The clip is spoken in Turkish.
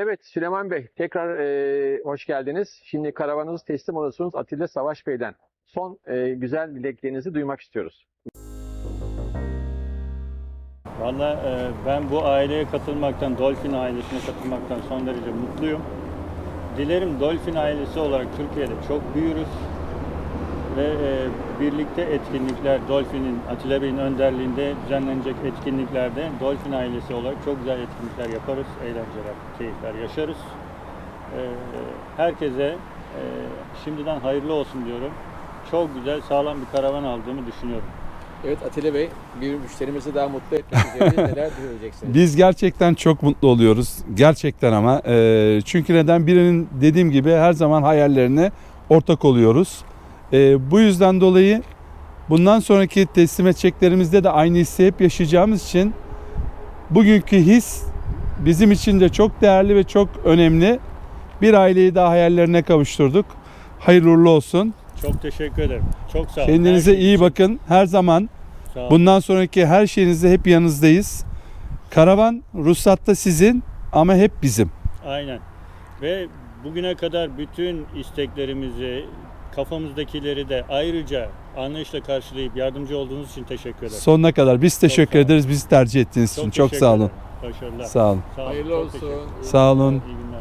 Evet Süleyman Bey tekrar e, hoş geldiniz. Şimdi karavanınızı teslim alıyorsunuz Atilla Savaş Bey'den. Son e, güzel dileklerinizi duymak istiyoruz. Valla e, ben bu aileye katılmaktan, Dolphin ailesine katılmaktan son derece mutluyum. Dilerim Dolphin ailesi olarak Türkiye'de çok büyürüz. Ve e, birlikte etkinlikler, Dolphin'in, Atilla Bey'in önderliğinde düzenlenecek etkinliklerde Dolphin ailesi olarak çok güzel etkinlikler yaparız, eğlenceler, keyifler yaşarız. E, herkese e, şimdiden hayırlı olsun diyorum. Çok güzel, sağlam bir karavan aldığımı düşünüyorum. Evet Atilla Bey bir müşterimizi daha mutlu etmek üzere neler söyleyeceksiniz? Biz gerçekten çok mutlu oluyoruz. Gerçekten ama. Ee, çünkü neden? Birinin dediğim gibi her zaman hayallerine ortak oluyoruz. Ee, bu yüzden dolayı bundan sonraki teslim edeceklerimizde de aynı hissi hep yaşayacağımız için bugünkü his bizim için de çok değerli ve çok önemli. Bir aileyi daha hayallerine kavuşturduk. Hayırlı uğurlu olsun. Çok teşekkür ederim. Çok sağ olun. Kendinize Her şey iyi için bakın. Her zaman. Bundan sonraki her şeyinizde hep yanınızdayız. Karavan ruhsatta sizin ama hep bizim. Aynen. Ve bugüne kadar bütün isteklerimizi, kafamızdakileri de ayrıca anlayışla karşılayıp yardımcı olduğunuz için teşekkür ederim. Sonuna kadar biz teşekkür sağ olun. ederiz. Bizi tercih ettiğiniz için. Çok teşekkür sağ olun. ederim. Başarılar. Sağ olun. Sağ olun. Hayırlı Çok olsun. teşekkür ederim. Sağ olun. İyi günler.